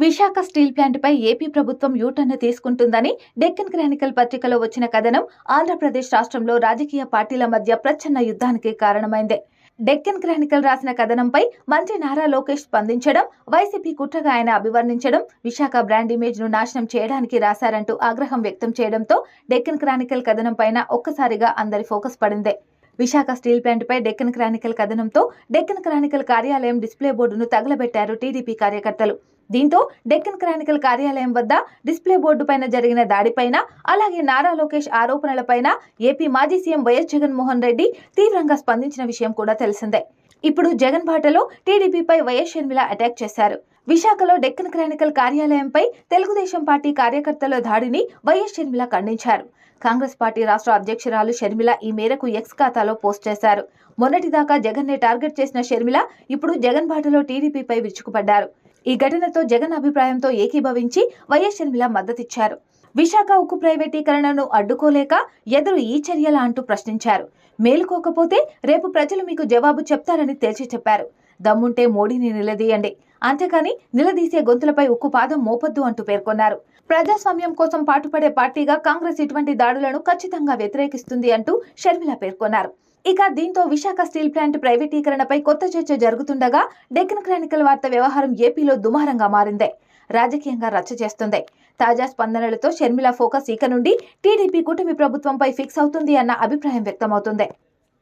Visakha steel ప్లాంట్పై AP ప్రభుత్వం U turn తీసుకుంటుందని డెక్కన్ క్రానికల్ పత్రికలో వచ్చిన కథనం ఆంధ్రప్రదేశ్ రాష్ట్రంలో రాజకీయ పార్టీల మధ్య ప్రచ్ఛన్న యుద్ధానికి కారణమైంది. డెక్కన్ క్రానికల్ రాసిన కథనంపై మంత్రి నారా లోకేష్ స్పందించడం వైసీపీ కుట్రగా ఆయన అభివర్ణించడం విశాఖ బ్రాండ్ ఇమేజ్ను నాశనం చేయడానికి రాశారంటూ ఆగ్రహం వ్యక్తం చేయడంతో డెక్కన్ క్రానికల్ కథనం పైన ఒక్కసారిగా అందరి ఫోకస్ పడిందే. విశాఖ స్టీల్ ప్లాంట్పై డెక్కన్ క్రానికల్ కథనంతో డెక్కన్ క్రానికల్ కార్యాలయం డిస్ప్లే బోర్డును తగలబెట్టారు టీడీపీ కార్యకర్తలు. దీంతో డెక్కన్ క్రానికల్ కార్యాలయం వద్ద డిస్ప్లే బోర్డు పైన జరిగిన దాడిపైన అలాగే నారా లోకేష్ ఆరోపణలపైన ఏపీ మాజీ సీఎం వైఎస్ జగన్మోహన్ రెడ్డి తీవ్రంగా స్పందించిన విషయం కూడా తెలిసిందే. ఇప్పుడు జగన్ బాటలో టీడీపీపై వైఎస్ షర్మిల అటాక్ చేశారు. విశాఖలో డెక్కన్ క్రానికల్ కార్యాలయంపై తెలుగుదేశం పార్టీ కార్యకర్తల దాడిని వైఎస్ షర్మిల ఖండించారు. కాంగ్రెస్ పార్టీ రాష్ట్ర అధ్యక్షురాలు షర్మిల ఈ మేరకు ఎక్స్ ఖాతాలో పోస్ట్ చేశారు. మొన్నటిదాకా జగన్ నే టార్గెట్ చేసిన షర్మిల ఇప్పుడు జగన్ బాటలో టీడీపీపై విరుచుకుపడ్డారు. ఈ ఘటనతో జగన్ అభిప్రాయంతో ఏకీభవించి వైఎస్ షర్మిల మద్దతిచ్చారు. విశాఖ ఉక్కు ప్రైవేటీకరణను అడ్డుకోలేక ఎదురు ఈ చర్యల అంటూ ప్రశ్నించారు. మేలుకోకపోతే రేపు ప్రజలు మీకు జవాబు చెప్తారని తేల్చి చెప్పారు. దమ్ముంటే మోడీని నిలదీయండి. అంతేకాని నిలదీసే గొంతులపై ఉక్కు పాదం మోపొద్దు అంటూ పేర్కొన్నారు. ప్రజాస్వామ్యం కోసం పాటుపడే పార్టీగా కాంగ్రెస్ ఇటువంటి దాడులను ఖచ్చితంగా వ్యతిరేకిస్తుంది అంటూ షర్మిల పేర్కొన్నారు. ఇక దీంతో విశాఖ స్టీల్ ప్లాంట్ ప్రైవేటీకరణపై కొత్త చర్చ జరుగుతుండగా డెక్కన్ క్రానికల్ వార్త వ్యవహారం ఏపీలో దుమారంగా మారిందే. రాజకీయంగా రచ్చ చేస్తుంది. తాజా స్పందనలతో షర్మిల ఫోకస్ ఇక నుండి టీడీపీ కూటమి ప్రభుత్వంపై ఫిక్స్ అవుతుంది అన్న అభిప్రాయం వ్యక్తమవుతుంది.